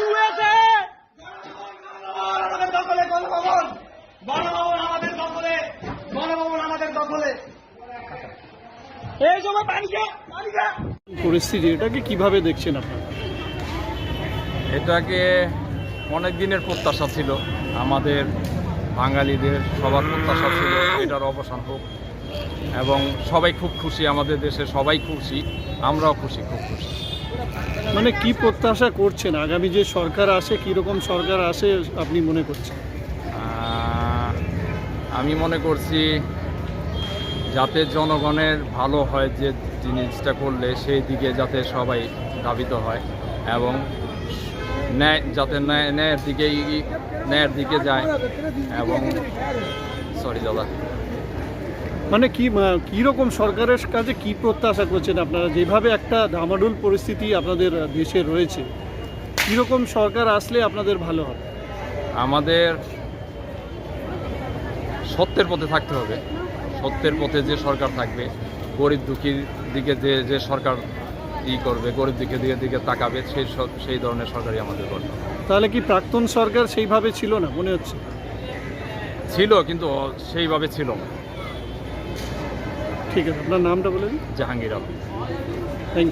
আছে আমাদের দখলে গণভবন। গণভবন আমাদের দখলে গণভবন আমাদের দখলে। এই সময় পানিকে পানিকে পরিস্থিতি এটাকে কীভাবে দেখছেন আপনারা? এটাকে অনেক দিনের প্রত্যাশা ছিল। আমাদের বাঙালিদের সবার প্রত্যাশা ছিল এটার অবসান হোক। এবং সবাই খুব খুশি আমাদের দেশে সবাই খুশি আমরাও খুশি খুব খুশি। মানে কি প্রত্যাশা করছেন? আগামী যে সরকার আসে, কীরকম সরকার আসে আপনি মনে করছেন? আমি মনে করছি যাতে জনগণের ভালো হয় যে জিনিসটা করলে, সেই দিকে যাতে সবাই ধাবিত হয় এবং ন্যায়, যাতে ন্যায়, ন্যায়ের দিকেই, ন্যায়ের দিকে যায় এবং সরি দাদা। মানে কি কীরকম সরকারের কাছে কি প্রত্যাশা করছেন আপনারা? যেভাবে একটা ডামাডোল পরিস্থিতি আপনাদের দেশে রয়েছে কীরকম সরকার আসলে আপনাদের ভালো হবে? আমাদের সত্যের পথে থাকতে হবে। সত্যের পথে যে সরকার থাকবে গরিব দুঃখীর দিকে যে যে সরকার ই করবে গরিব দিকে দিকে দিকে তাকাবে সেই সব- সেই ধরনের সরকারই আমাদের দরকার তাহলে কি প্রাক্তন সরকার সেইভাবে ছিল না মনে হচ্ছে? ছিল কিন্তু সেইভাবে ছিল না। ঠিক আছে আপনার নামটা বলে দিন। জাহাঙ্গীর আলম। Thank you